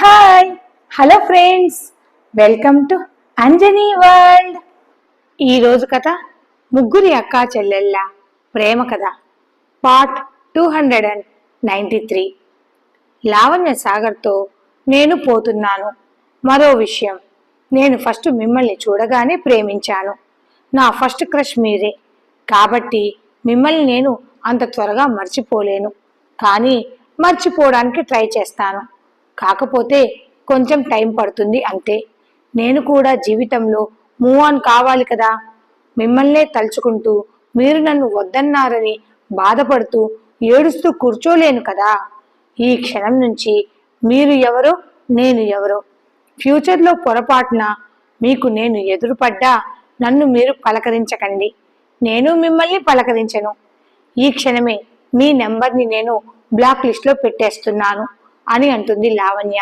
Hi hello friends welcome to Anjani world ఈరోజు కథ ముగ్గురి అక్కా చెల్లెళ్ళ ప్రేమ కథ part two hundred and ninety three Lavanya సాగర్తో నేను పోతున్నాను. మరో విషయం నేను ఫస్ట్ మిమ్మల్ని చూడగానే ప్రేమించాను. నా ఫస్ట్ క్రష్ మీరే. కాబట్టి మిమ్మల్ని నేను అంత త్వరగా మర్చిపోలేను. కానీ మర్చిపోవడానికి ట్రై చేస్తాను. కాకపోతే కొంచెం టైం పడుతుంది అంతే. నేను కూడా జీవితంలో మూవ్ ఆన్ కావాలి కదా. మిమ్మల్నే తలుచుకుంటూ మీరు నన్ను వద్దన్నారని బాధపడుతూ ఏడుస్తూ కూర్చోలేను కదా. ఈ క్షణం నుంచి మీరు ఎవరో నేను ఎవరో. ఫ్యూచర్లో పొరపాటున మీకు నేను ఎదురుపడ్డా నన్ను మీరు పలకరించకండి. నేను మిమ్మల్ని పలకరించను. ఈ క్షణమే మీ నెంబర్ని నేను బ్లాక్ లిస్ట్లో పెట్టేస్తున్నాను. అని అంటుంది లావణ్య.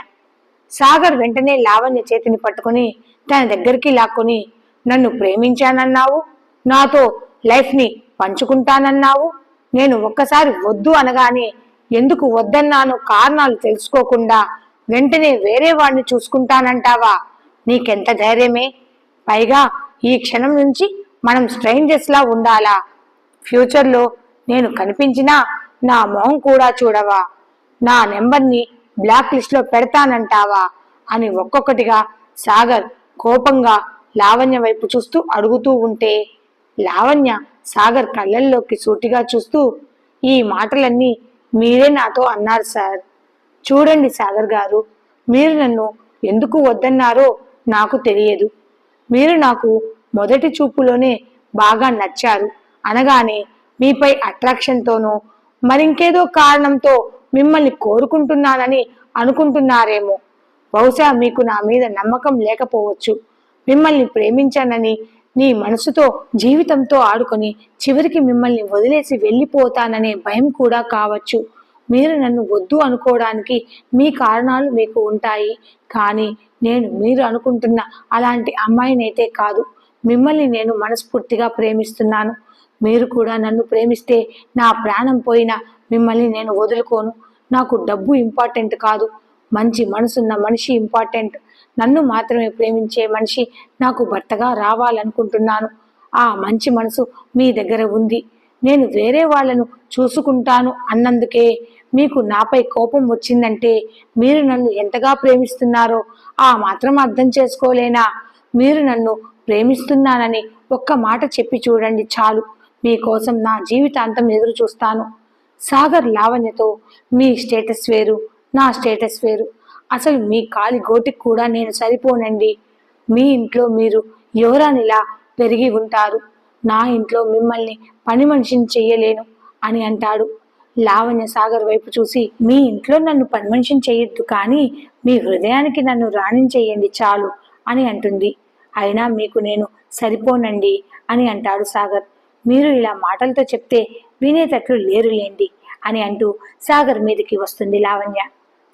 సాగర్ వెంటనే లావణ్య చేతిని పట్టుకుని తన దగ్గరికి లాక్కొని నన్ను ప్రేమించానన్నావు? నాతో లైఫ్ని పంచుకుంటానన్నావు? నేను ఒక్కసారి వద్దు అనగానే ఎందుకు వద్దన్నానో కారణాలు తెలుసుకోకుండా వెంటనే వేరే వాడిని చూసుకుంటానంటావా? నీకెంత ధైర్యమే? పైగా ఈ క్షణం నుంచి మనం స్ట్రేంజర్స్లా ఉండాలా? ఫ్యూచర్లో నేను కనిపించినా నా మొహం కూడా చూడవా? నా నెంబర్ని బ్లాక్ లిస్ట్లో పెడతానంటావా? అని ఒక్కొక్కటిగా సాగర్ కోపంగా లావణ్య వైపు చూస్తూ అడుగుతూ ఉంటే లావణ్య సాగర్ కళ్ళల్లోకి సూటిగా చూస్తూ ఈ మాటలన్నీ మీరే నాతో అన్నారు సార్. చూడండి సాగర్ గారు మీరు నన్ను ఎందుకు వద్దన్నారో నాకు తెలియదు. మీరు నాకు మొదటి చూపులోనే బాగా నచ్చారు. అనగానే మీపై అట్రాక్షన్తోనో మరింకేదో కారణంతో మిమ్మల్ని కోరుకుంటున్నానని అనుకుంటున్నారేమో. బహుశా మీకు నా మీద నమ్మకం లేకపోవచ్చు. మిమ్మల్ని ప్రేమించానని నీ మనసుతో జీవితంతో ఆడుకొని చివరికి మిమ్మల్ని వదిలేసి వెళ్ళిపోతాననే భయం కూడా కావచ్చు. మీరు నన్ను వద్దు అనుకోవడానికి మీ కారణాలు మీకు ఉంటాయి. కానీ నేను మీరు అనుకుంటున్న అలాంటి అమ్మాయినైతే కాదు. మిమ్మల్ని నేను మనస్ఫూర్తిగా ప్రేమిస్తున్నాను. మీరు కూడా నన్ను ప్రేమిస్తే నా ప్రాణం పోయినా మిమ్మల్ని నేను వదులుకోను. నాకు డబ్బు ఇంపార్టెంట్ కాదు. మంచి మనసున్న మనిషి ఇంపార్టెంట్ నన్ను మాత్రమే ప్రేమించే మనిషి నాకు భర్తగా రావాలనుకుంటున్నాను. ఆ మంచి మనసు మీ దగ్గర ఉంది. నేను వేరే వాళ్ళను చూసుకుంటాను అన్నందుకే. మీకు నాపై కోపం వచ్చిందంటే మీరు నన్ను ఎంతగా ప్రేమిస్తున్నారో ఆ మాత్రం అర్థం చేసుకోలేనా? మీరు నన్ను ప్రేమిస్తున్నానని ఒక్క మాట చెప్పి చూడండి చాలు. మీకోసం నా జీవితాంతం ఎదురు చూస్తాను సాగర్ లావణ్యతో మీ స్టేటస్ వేరు నా స్టేటస్ వేరు. అసలు మీ కాలి గోటికి కూడా నేను సరిపోనండి. మీ ఇంట్లో మీరు యువరానిలా పెరిగి ఉంటారు? నా ఇంట్లో మిమ్మల్ని పని మనిషిని చెయ్యలేను అని అంటాడు. లావణ్య సాగర్ వైపు చూసి మీ ఇంట్లో నన్ను పని మనిషిని చెయ్యొద్దు కానీ మీ హృదయానికి నన్ను రాణించేయండి చాలు అని అంటుంది. అయినా మీకు నేను సరిపోనండి అని అంటాడు సాగర్. మీరు ఇలా మాటలతో చెప్తే వినేటట్లు లేరులేండి అని అంటూ సాగర్ మీదకి వస్తుంది లావణ్య.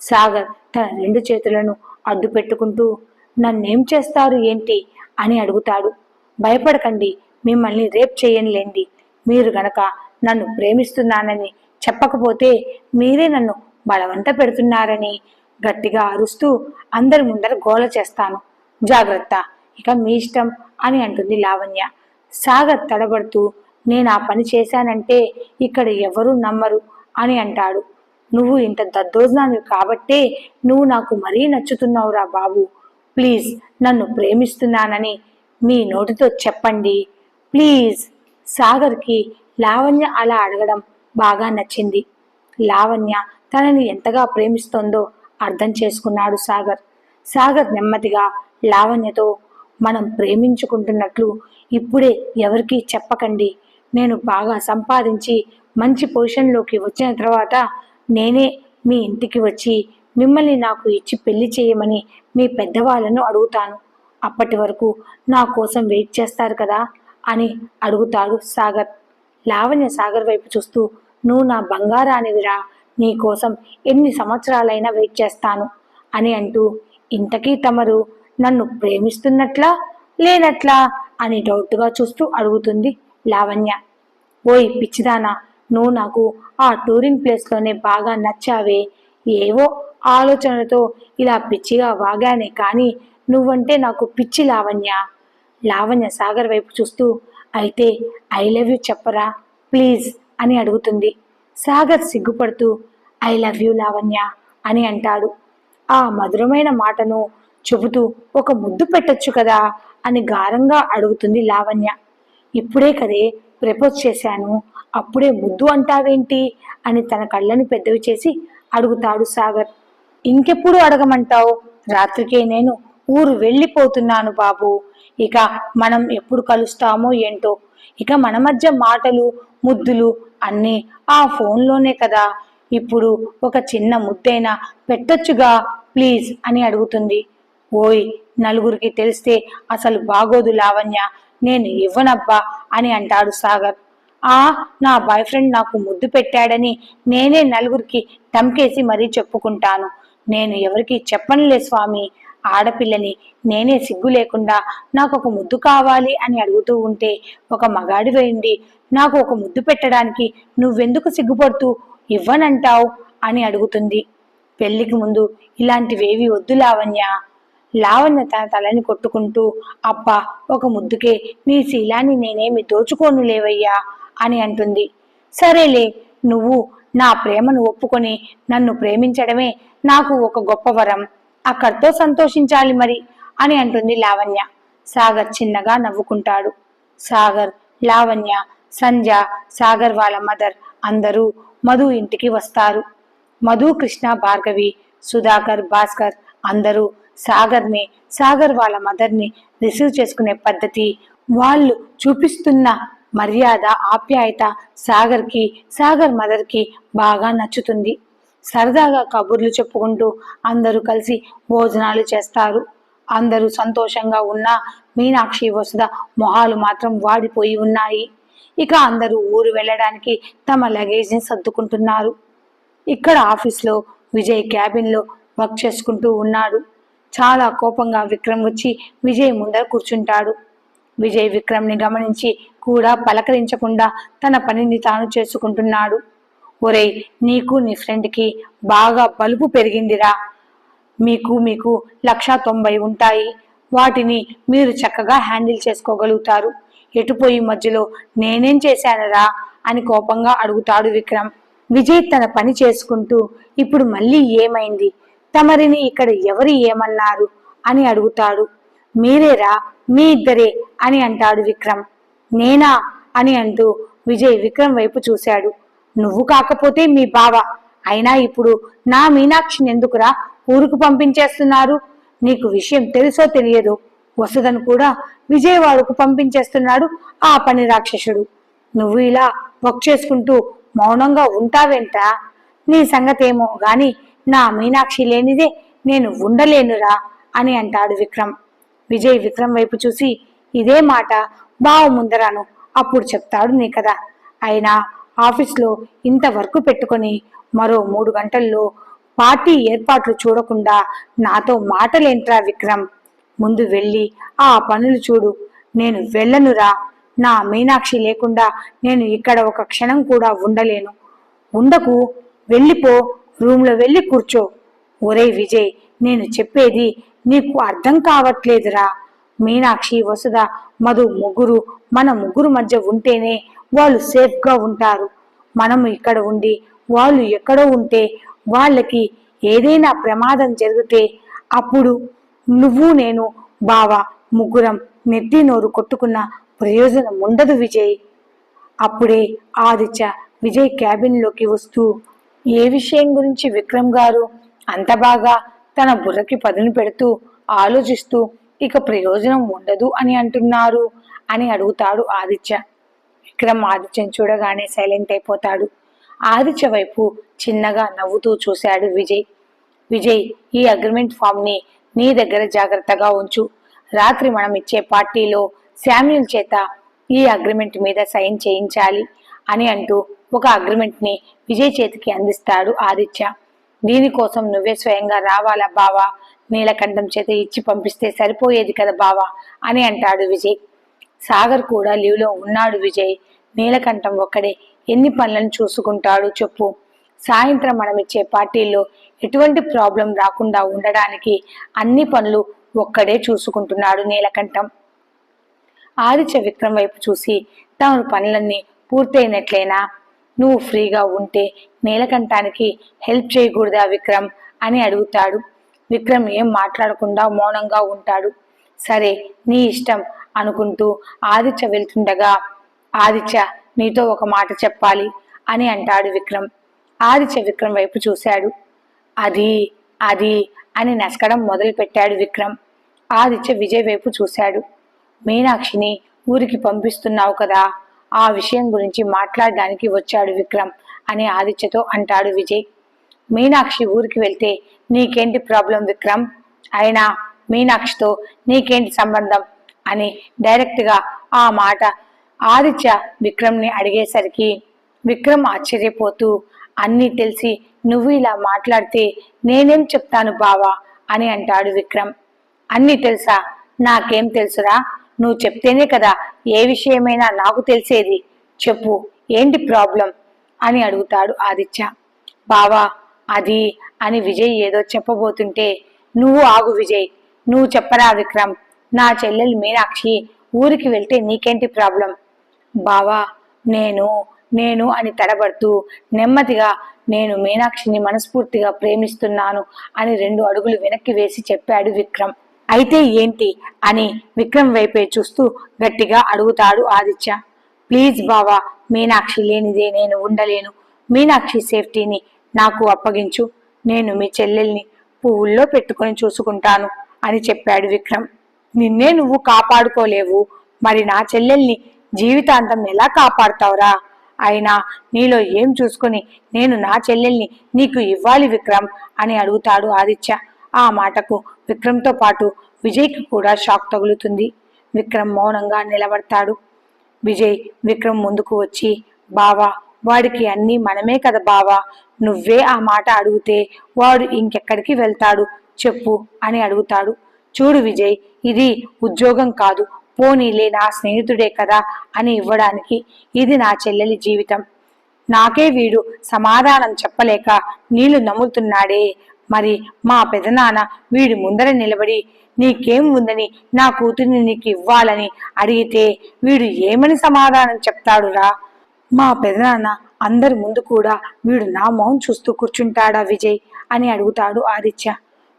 సాగర్ తన రెండు చేతులను అడ్డు పెట్టుకుంటూ నన్నేం చేస్తారు ఏంటి? అని అడుగుతాడు. భయపడకండి మిమ్మల్ని రేప్ చేయనులేండి. మీరు గనక నన్ను ప్రేమిస్తున్నానని చెప్పకపోతే మీరే నన్ను బలవంత పెడుతున్నారని గట్టిగా అరుస్తూ అందరి ముందర గోల చేస్తాను. జాగ్రత్త ఇక మీ ఇష్టం అని అంటుంది లావణ్య. సాగర్ తడబడుతూ నేను ఆ పని చేశానంటే ఇక్కడ ఎవరూ నమ్మరు అని అంటాడు. నువ్వు ఇంత దద్దోజనాన్ని కాబట్టే నువ్వు నాకు మరీ నచ్చుతున్నావురా బాబు. ప్లీజ్ నన్ను ప్రేమిస్తున్నానని మీ నోటితో చెప్పండి. ప్లీజ్. సాగర్కి లావణ్య అలా అడగడం బాగా నచ్చింది. లావణ్య తనని ఎంతగా ప్రేమిస్తోందో అర్థం చేసుకున్నాడు సాగర్. సాగర్ నెమ్మదిగా లావణ్యతో మనం ప్రేమించుకుంటున్నట్లు ఇప్పుడే ఎవరికీ చెప్పకండి. నేను బాగా సంపాదించి మంచి పొజిషన్లోకి వచ్చిన తర్వాత నేనే మీ ఇంటికి వచ్చి మిమ్మల్ని నాకు ఇచ్చి పెళ్ళి చేయమని మీ పెద్దవాళ్ళను అడుగుతాను. అప్పటి వరకు నా కోసం వెయిట్ చేస్తారు కదా అని అడుగుతాడు సాగర్. లావణ్య సాగర్ వైపు చూస్తూ నువ్వు నా బంగారానివిరా నీ కోసం ఎన్ని సంవత్సరాలైనా వెయిట్ చేస్తాను అని అంటూ ఇంతకీ తమరు నన్ను ప్రేమిస్తున్నట్లా లేనట్లా అని డౌట్గా చూస్తూ అడుగుతుంది. లావణ్య. ఓయ్ పిచ్చిదానా నువ్వు నాకు ఆ టూరింగ్ ప్లేస్లోనే బాగా నచ్చావే. ఏవో ఆలోచనలతో ఇలా పిచ్చిగా వాగానే కానీ నువ్వంటే నాకు పిచ్చి లావణ్య. లావణ్య సాగర్ వైపు చూస్తూ అయితే ఐ లవ్ యూ చెప్పరా? ప్లీజ్ అని అడుగుతుంది. సాగర్ సిగ్గుపడుతూ ఐ లవ్ యూ లావణ్య అని అంటాడు. ఆ మధురమైన మాటను చెబుతూ ఒక ముద్దు పెట్టొచ్చు కదా అని గారంగా అడుగుతుంది లావణ్య. ఇప్పుడే కదే ప్రపోజ్ చేశాను. అప్పుడే ముద్దు అంటావేంటి? అని తన కళ్ళను పెద్దవి చేసి అడుగుతాడు సాగర్. ఇంకెప్పుడు అడగమంటావు? రాత్రికే నేను ఊరు వెళ్ళిపోతున్నాను బాబు. ఇక మనం ఎప్పుడు కలుస్తామో ఏంటో? ఇక మన మధ్య మాటలు ముద్దులు అన్నీ ఆ ఫోన్లోనే కదా. ఇప్పుడు ఒక చిన్న ముద్దైనా పెట్టొచ్చుగా ప్లీజ్ అని అడుగుతుంది. ఓయ్ నలుగురికి తెలిస్తే అసలు బాగోదు లావణ్య. నేను ఇవ్వనబ్బా అని అంటాడు సాగర్. ఆ నా బాయ్ ఫ్రెండ్ నాకు ముద్దు పెట్టాడని నేనే నలుగురికి టంకేసి మరీ చెప్పుకుంటాను. నేను ఎవరికి చెప్పనులే స్వామి. ఆడపిల్లని నేనే సిగ్గు లేకుండా నాకు ఒక ముద్దు కావాలి అని అడుగుతూ ఉంటే ఒక మగాడి వేయండి నాకు ఒక ముద్దు పెట్టడానికి నువ్వెందుకు సిగ్గుపడుతూ ఇవ్వనంటావు? అని అడుగుతుంది. పెళ్ళికి ముందు ఇలాంటివేవి వద్దు లావణ్య లావణ్య తన తలని కొట్టుకుంటూ అబ్బా ఒక ముద్దుకే నీ శీలాన్ని నేనేమి దోచుకోను లేవయ్యా అని అంటుంది. సరేలే నువ్వు నా ప్రేమను ఒప్పుకొని నన్ను ప్రేమించడమే నాకు ఒక గొప్ప వరం. అక్కడితో సంతోషించాలి మరి అని అంటుంది లావణ్య. సాగర్ చిన్నగా నవ్వుకుంటాడు. సాగర్ లావణ్య సంధ్య సాగర్ వాళ్ళ మదర్ అందరూ మధు ఇంటికి వస్తారు. మధు కృష్ణ భార్గవి సుధాకర్ భాస్కర్ అందరూ సాగర్ని సాగర్ వాళ్ళ మదర్ని రిసీవ్ చేసుకునే పద్ధతి వాళ్ళు చూపిస్తున్న మర్యాద ఆప్యాయత సాగర్కి సాగర్ మదర్కి బాగా నచ్చుతుంది. సరదాగా కబుర్లు చెప్పుకుంటూ అందరూ కలిసి భోజనాలు చేస్తారు. అందరూ సంతోషంగా ఉన్న మీనాక్షి వసుధ మొహాలు మాత్రం వాడిపోయి ఉన్నాయి. ఇక అందరూ ఊరు వెళ్ళడానికి తమ లగేజ్ని సర్దుకుంటున్నారు. ఇక్కడ ఆఫీస్లో విజయ్ క్యాబిన్లో వర్క్ చేసుకుంటూ ఉన్నాడు. చాలా కోపంగా విక్రమ్ వచ్చి విజయ్ ముందర కూర్చుంటాడు. విజయ్ విక్రమ్ని గమనించి కూడా పలకరించకుండా తన పనిని తాను చేసుకుంటున్నాడు. ఒరేయ్ నీకు నీ ఫ్రెండ్కి బాగా బలుపు పెరిగిందిరా. మీకు మీకు లక్ష తొంభై ఉంటాయి. వాటిని మీరు చక్కగా హ్యాండిల్ చేసుకోగలుగుతారు. ఎటుపోయి మధ్యలో నేనేం చేశానరా అని కోపంగా అడుగుతాడు విక్రమ్. విజయ్ తన పని చేసుకుంటూ ఇప్పుడు మళ్ళీ ఏమైంది? తమరిని ఇక్కడ ఎవరు ఏమన్నారు? అని అడుగుతాడు. మీరేరా మీ ఇద్దరే అని అంటాడు విక్రమ్. నేనా? అని అంటూ విజయ్ విక్రమ్ వైపు చూశాడు. నువ్వు కాకపోతే మీ బావ. అయినా ఇప్పుడు నా మీనాక్షిని ఎందుకురా ఊరుకు పంపించేస్తున్నారు? నీకు విషయం తెలుసో తెలియదు వసుధను కూడా విజయవాడకు పంపించేస్తున్నాడు ఆ పని రాక్షసుడు. నువ్వు ఇలా వర్క్ చేసుకుంటూ మౌనంగా ఉంటావేంట్రా నీ సంగతేమో గాని నా మీనాక్షి లేనిదే నేను ఉండలేనురా అని అంటాడు విక్రమ్. విజయ్ విక్రమ్ వైపు చూసి ఇదే మాట బావ ముందరాను అప్పుడు చెప్తాడు నీ కదా అయినా ఆఫీస్లో ఇంత వర్క్ పెట్టుకొని మరో మూడు గంటల్లో పార్టీ ఏర్పాట్లు చూడకుండా నాతో మాటలేంట్రా విక్రమ్? ముందు వెళ్ళి ఆ పనులు చూడు. నేను వెళ్ళనురా. నా మీనాక్షి లేకుండా నేను ఇక్కడ ఒక క్షణం కూడా ఉండలేను. ఉండకు. వెళ్ళిపో. రూమ్లో వెళ్ళి కూర్చో. ఒరే విజయ్ నేను చెప్పేది నీకు అర్థం కావట్లేదురా. మీనాక్షి వసుధ మధు ముగ్గురు మన ముగ్గురు మధ్య ఉంటేనే వాళ్ళు సేఫ్గా ఉంటారు. మనము ఇక్కడ ఉండి వాళ్ళు ఎక్కడో ఉంటే వాళ్ళకి ఏదైనా ప్రమాదం జరిగితే అప్పుడు నువ్వు నేను బావ ముగ్గురం నెత్తి నోరు కొట్టుకున్న ప్రయోజనం ఉండదు విజయ్. అప్పుడే ఆదిత్య విజయ్ క్యాబిన్లోకి వస్తూ ఏ విషయం గురించి విక్రమ్ గారు అంత బాగా తన బుర్రకి పదును పెడుతూ ఆలోచిస్తూ ఇక ప్రయోజనం ఉండదు అని అంటున్నారు అని అడుగుతాడు ఆదిత్య. విక్రమ్ ఆదిత్యని చూడగానే సైలెంట్ అయిపోతాడు. ఆదిత్య వైపు చిన్నగా నవ్వుతూ చూశాడు విజయ్. విజయ్ ఈ అగ్రిమెంట్ ఫామ్ని నీ దగ్గర జాగ్రత్తగా ఉంచు. రాత్రి మనం ఇచ్చే పార్టీలో శామ్యుల్ చేత ఈ అగ్రిమెంట్ మీద సైన్ చేయించాలి అని అంటూ ఒక అగ్రిమెంట్ని విజయ్ చేతికి అందిస్తాడు ఆదిత్య. దీనికోసం నువ్వే స్వయంగా రావాలా బావా? నీలకంఠం చేత ఇచ్చి పంపిస్తే సరిపోయేది కదా బావా? అని అంటాడు విజయ్. సాగర్ కూడా లీవ్లో ఉన్నాడు విజయ్. నీలకంఠం ఒక్కడే ఎన్ని పనులను చూసుకుంటాడు చెప్పు. సాయంత్రం మనం ఇచ్చే పార్టీల్లో ఎటువంటి ప్రాబ్లం రాకుండా ఉండడానికి అన్ని పనులు ఒక్కడే చూసుకుంటున్నాడు నీలకంఠం. ఆదిత్య విక్రమ్ వైపు చూసి తమ పనులన్నీ పూర్తయినట్లేనా? నువ్వు ఫ్రీగా ఉంటే నీలకంఠానికి హెల్ప్ చేయకూడదా విక్రమ్? అని అడుగుతాడు. విక్రమ్ ఏం మాట్లాడకుండా మౌనంగా ఉంటాడు. సరే నీ ఇష్టం అనుకుంటూ ఆదిత్య వెళ్తుండగా ఆదిత్య నీతో ఒక మాట చెప్పాలి అని అంటాడు విక్రమ్. ఆదిత్య విక్రమ్ వైపు చూశాడు. అది అది అని నసకడం మొదలుపెట్టాడు విక్రమ్. ఆదిత్య విజయ్ వైపు చూశాడు. మీనాక్షిని ఊరికి పంపిస్తున్నావు కదా ఆ విషయం గురించి మాట్లాడడానికి వచ్చాడు విక్రమ్ అని ఆదిత్యతో అంటాడు విజయ్. మీనాక్షి ఊరికి వెళ్తే నీకేంటి ప్రాబ్లం విక్రమ్? అయినా మీనాక్షితో నీకేంటి సంబంధం? అని డైరెక్ట్గా ఆ మాట ఆదిత్య విక్రమ్ని అడిగేసరికి విక్రమ్ ఆశ్చర్యపోతూ అన్నీ తెలిసి నువ్వు ఇలా మాట్లాడితే నేనేం చెప్తాను బావా? అని అంటాడు విక్రమ్. అన్నీ తెలుసా? నాకేం తెలుసురా? నువ్వు చెప్తేనే కదా ఏ విషయమైనా నాకు తెలిసేది. చెప్పు ఏంటి ప్రాబ్లం? అని అడుగుతాడు ఆదిత్య. బావా అది అని విజయ్ ఏదో చెప్పబోతుంటే నువ్వు ఆగు విజయ్ నువ్వు చెప్పరా విక్రమ్? నా చెల్లెలు మీనాక్షి ఊరికి వెళ్తే నీకేంటి ప్రాబ్లం? బావా నేను నేను అని తడబడుతూ నెమ్మదిగా నేను మీనాక్షిని మనస్ఫూర్తిగా ప్రేమిస్తున్నాను అని రెండు అడుగులు వెనక్కి వేసి చెప్పాడు విక్రమ్. అయితే ఏంటి? అని విక్రమ్ వైపే చూస్తూ గట్టిగా అడుగుతాడు ఆదిత్య. ప్లీజ్ బావా మీనాక్షి లేనిదే నేను ఉండలేను. మీనాక్షి సేఫ్టీని నాకు అప్పగించు. నేను మీ చెల్లెల్ని పువ్వుల్లో పెట్టుకొని చూసుకుంటాను అని చెప్పాడు విక్రమ్. నిన్నే నువ్వు కాపాడుకోలేవు. మరి నా చెల్లెల్ని జీవితాంతం ఎలా కాపాడుతావురా? అయినా నీలో ఏం చూసుకుని నేను నా చెల్లెల్ని నీకు ఇవ్వాలి విక్రమ్ అని అడుగుతాడు ఆదిత్య. ఆ మాటకు విక్రమ్తో పాటు విజయ్కి కూడా షాక్ తగులుతుంది. విక్రమ్ మౌనంగా నిలబడతాడు. విజయ్ విక్రమ్ ముందుకు వచ్చి బావా వాడికి అన్నీ మనమే కదా బావా. నువ్వే ఆ మాట అడిగితే వాడు ఇంకెక్కడికి వెళ్తాడు? చెప్పు అని అడుగుతాడు. చూడు విజయ్ ఇది ఉద్యోగం కాదు. పోనీలే నా స్నేహితుడే కదా అని ఇవ్వడానికి ఇది నా చెల్లెలి జీవితం. నాకే వీడు సమాధానం చెప్పలేక నీళ్ళు నమ్ముతున్నాడే మరి మా పెదనాన్న వీడి ముందర నిలబడి నీకేం ఉందని నా కూతుర్ని నీకు ఇవ్వాలని అడిగితే వీడు ఏమని సమాధానం చెప్తాడురా? మా పెదనాన్న అందరి ముందు కూడా వీడు నా మొహం చూస్తూ కూర్చుంటాడా విజయ్? అని అడుగుతాడు ఆదిత్య.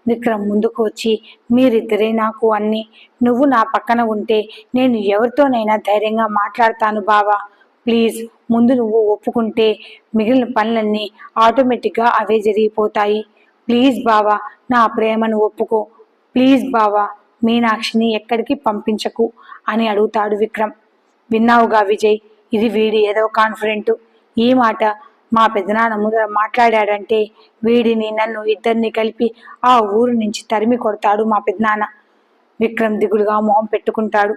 విక్రమ్ ముందుకు వచ్చి మీరిద్దరే నాకు అన్ని నువ్వు నా పక్కన ఉంటే నేను ఎవరితోనైనా ధైర్యంగా మాట్లాడతాను బావా. ప్లీజ్ ముందు నువ్వు ఒప్పుకుంటే మిగిలిన పనులన్నీ ఆటోమేటిక్గా అవే జరిగిపోతాయి. ప్లీజ్ బావా నా ప్రేమను ఒప్పుకో. ప్లీజ్ బావా మీనాక్షిని ఎక్కడికి పంపించకు అని అడుగుతాడు విక్రమ్. విన్నావుగా విజయ్ ఇది వీడి ఏదో కాన్ఫిడెంట్ ఈ మాట మా పెదనాన్న ముందర మాట్లాడాడంటే వీడిని నన్ను ఇద్దరిని కలిపి ఆ ఊరు నుంచి తరిమి కొడతాడు మా పెదనాన్న విక్రమ్ దిగులుగా మొహం పెట్టుకుంటాడు.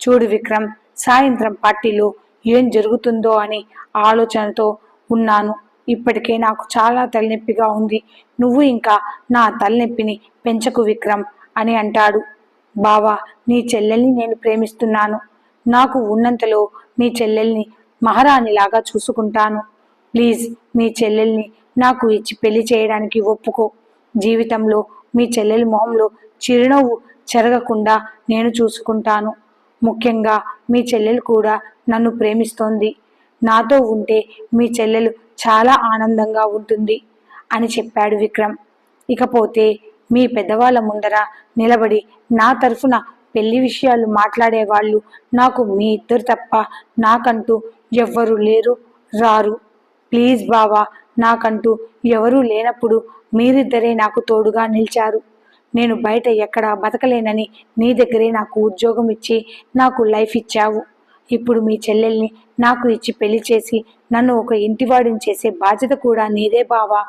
చూడు విక్రమ్ సాయంత్రం పార్టీలో ఏం జరుగుతుందో అని ఆలోచనతో ఉన్నాను. ఇప్పటికే నాకు చాలా తలనొప్పిగా ఉంది. నువ్వు ఇంకా నా తలనొప్పిని పెంచకు విక్రమ్ అని అంటాడు. బావా నీ చెల్లెల్ని నేను ప్రేమిస్తున్నాను. నాకు ఉన్నంతలో మీ చెల్లెల్ని మహారాణిలాగా చూసుకుంటాను. ప్లీజ్ మీ చెల్లెల్ని నాకు ఇచ్చి పెళ్ళి చేయడానికి ఒప్పుకో. జీవితంలో మీ చెల్లెలి మొహంలో చిరునవ్వు చెరగకుండా నేను చూసుకుంటాను. ముఖ్యంగా మీ చెల్లెలు కూడా నన్ను ప్రేమిస్తోంది. నాతో ఉంటే మీ చెల్లెలు చాలా ఆనందంగా ఉంటుంది అని చెప్పాడు విక్రమ్. ఇకపోతే మీ పెద్దవాళ్ళ ముందర నిలబడి నా తరఫున పెళ్ళి విషయాలు మాట్లాడేవాళ్ళు నాకు మీ ఇద్దరు తప్ప నాకంటూ ఎవ్వరు లేరు రారు. ప్లీజ్ బావా నాకంటూ ఎవరూ లేనప్పుడు మీరిద్దరే నాకు తోడుగా నిలిచారు. నేను బయట ఎక్కడా బతకలేనని నీ దగ్గరే నాకు ఉద్యోగం ఇచ్చి నాకు లైఫ్ ఇచ్చావు. ఇప్పుడు మీ చెల్లెల్ని నాకు ఇచ్చి పెళ్ళి చేసి నన్ను ఒక ఇంటివాడిని చేసే బాధ్యత కూడా నీదే బావా.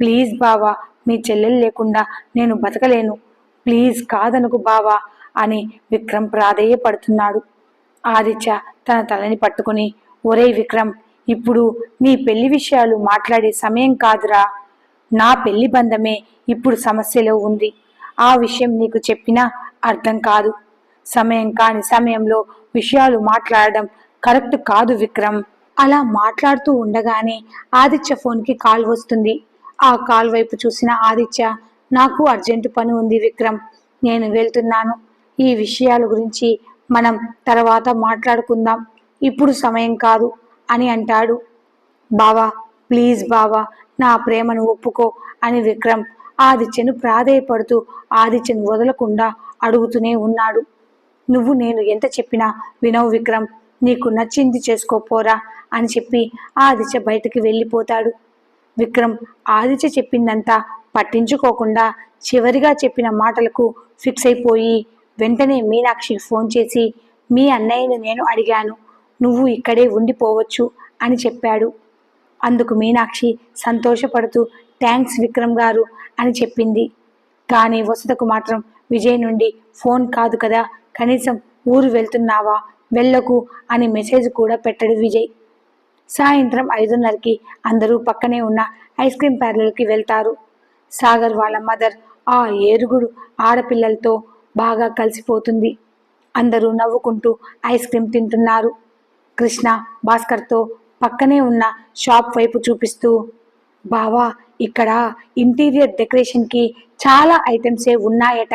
ప్లీజ్ బావా మీ చెల్లెలు లేకుండా నేను బతకలేను. ప్లీజ్ కాదనుకు బావా అని విక్రమ్ ప్రాధేయపడుతున్నాడు. ఆదిత్య తన తలని పట్టుకుని ఒరే విక్రమ్ ఇప్పుడు నీ పెళ్ళి విషయాలు మాట్లాడే సమయం కాదురా. నా పెళ్ళి బంధమే ఇప్పుడు సమస్యలో ఉంది. ఆ విషయం నీకు చెప్పినా అర్థం కాదు. సమయం కాని సమయంలో విషయాలు మాట్లాడడం కరెక్ట్ కాదు విక్రమ్. అలా మాట్లాడుతూ ఉండగానే ఆదిత్య ఫోన్కి కాల్ వస్తుంది. ఆ కాల్ వైపు చూసిన ఆదిత్య నాకు అర్జెంటు పని ఉంది విక్రమ్. నేను వెళ్తున్నాను. ఈ విషయాల గురించి మనం తర్వాత మాట్లాడుకుందాం. ఇప్పుడు సమయం కాదు అని అంటాడు. బావా ప్లీజ్ బావా నా ప్రేమను ఒప్పుకో అని విక్రమ్ ఆదిత్యను ప్రాధేయపడుతూ ఆదిత్యను వదలకుండా అడుగుతూనే ఉన్నాడు. నువ్వు నేను ఎంత చెప్పినా వినవు విక్రమ్. నీకు నచ్చింది చేసుకోపోరా అని చెప్పి ఆదిత్య బయటికి వెళ్ళిపోతాడు. విక్రమ్ ఆదిత్య చెప్పిందంతా పట్టించుకోకుండా చివరిగా చెప్పిన మాటలకు ఫిక్స్ అయిపోయి వెంటనే మీనాక్షికి ఫోన్ చేసి మీ అన్నయ్యను నేను అడిగాను. నువ్వు ఇక్కడే ఉండిపోవచ్చు అని చెప్పాడు. అందుకు మీనాక్షి సంతోషపడుతూ థ్యాంక్స్ విక్రమ్ గారు అని చెప్పింది. కానీ వసతకు మాత్రం విజయ్ నుండి ఫోన్ కాదు కదా కనీసం ఊరు వెళ్తున్నావా? వెళ్ళకు అని మెసేజ్ కూడా పెట్టడు విజయ్. సాయంత్రం ఐదున్నరకి అందరూ పక్కనే ఉన్న ఐస్ క్రీమ్ పార్లర్కి వెళ్తారు. సాగర్ వాళ్ళ మదర్ ఆ ఏరుగుడు ఆడపిల్లలతో బాగా కలిసిపోతుంది. అందరూ నవ్వుకుంటూ ఐస్ క్రీమ్ తింటున్నారు. కృష్ణ భాస్కర్తో పక్కనే ఉన్న షాప్ వైపు చూపిస్తూ బావా ఇక్కడ ఇంటీరియర్ డెకరేషన్కి చాలా ఐటమ్సే ఉన్నాయట.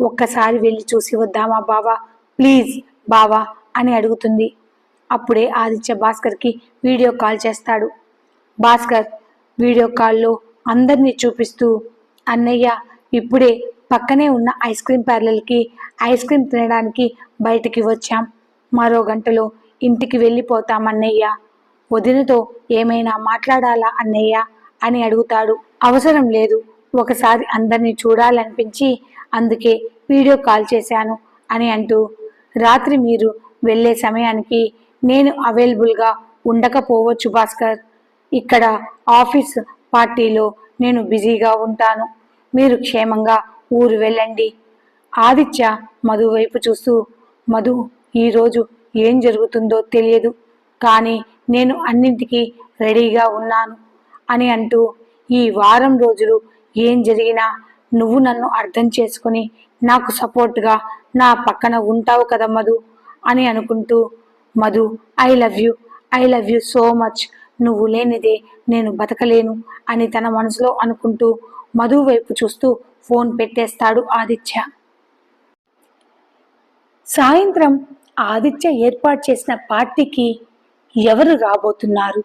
ఒక్కసారి వెళ్ళి చూసి వద్దామా బావా? ప్లీజ్ బావా అని అడుగుతుంది. అప్పుడే ఆదిత్య భాస్కర్కి వీడియో కాల్ చేస్తాడు. భాస్కర్ వీడియో కాల్లో అందరినీ చూపిస్తూ అన్నయ్య ఇప్పుడే పక్కనే ఉన్న ఐస్ క్రీమ్ పార్లర్కి ఐస్ క్రీమ్ తినడానికి బయటికి వచ్చాం. మరో గంటలో ఇంటికి వెళ్ళిపోతాం అన్నయ్య. వదినతో ఏమైనా మాట్లాడాలా అన్నయ్య? అని అడుగుతాడు. అవసరం లేదు. ఒకసారి అందరినీ చూడాలనిపించి అందుకే వీడియో కాల్ చేశాను అని అంటూ రాత్రి మీరు వెళ్ళే సమయానికి నేను అవైలబుల్గా ఉండకపోవచ్చు భాస్కర్. ఇక్కడ ఆఫీస్ పార్టీలో నేను బిజీగా ఉంటాను. మీరు క్షేమంగా ఊరు వెళ్ళండి ఆదిత్య మధు వైపు చూస్తూ మధు ఈరోజు ఏం జరుగుతుందో తెలియదు కానీ నేను అన్నింటికీ రెడీగా ఉన్నాను అని అంటూ ఈ వారం రోజులు ఏం జరిగినా నువ్వు నన్ను అర్థం చేసుకుని నాకు సపోర్ట్గా నా పక్కన ఉంటావు కదా మధు అని అనుకుంటూ Madhu I love you I love you so much నువ్వు లేనిదే నేను బతకలేను అని తన మనసులో అనుకుంటూ మధు వైపు చూస్తూ ఫోన్ పెట్టేస్తాడు ఆదిత్య. సాయంత్రం ఆదిత్య ఏర్పాటు చేసిన పార్టీకి ఎవరు రాబోతున్నారు?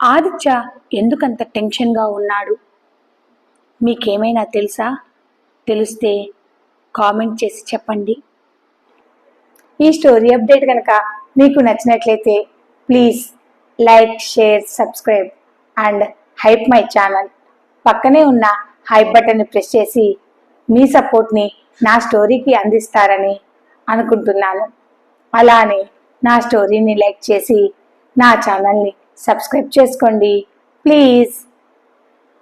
ఆదిత్య ఎందుకంత టెన్షన్గా ఉన్నాడు? మీకేమైనా తెలుసా? తెలిస్తే కామెంట్ చేసి చెప్పండి. ఈ స్టోరీ అప్డేట్ కనుక మీకు నచ్చినట్లయితే please like share subscribe and hype my channel. పక్కనే ఉన్న హైప్ బటన్ని ప్రెస్ చేసి మీ సపోర్ట్ని నా స్టోరీకి అందిస్తారని అనుకుంటున్నాను. అలానే నా స్టోరీని లైక్ చేసి నా ఛానల్ని సబ్స్క్రైబ్ చేసుకోండి. ప్లీజ్.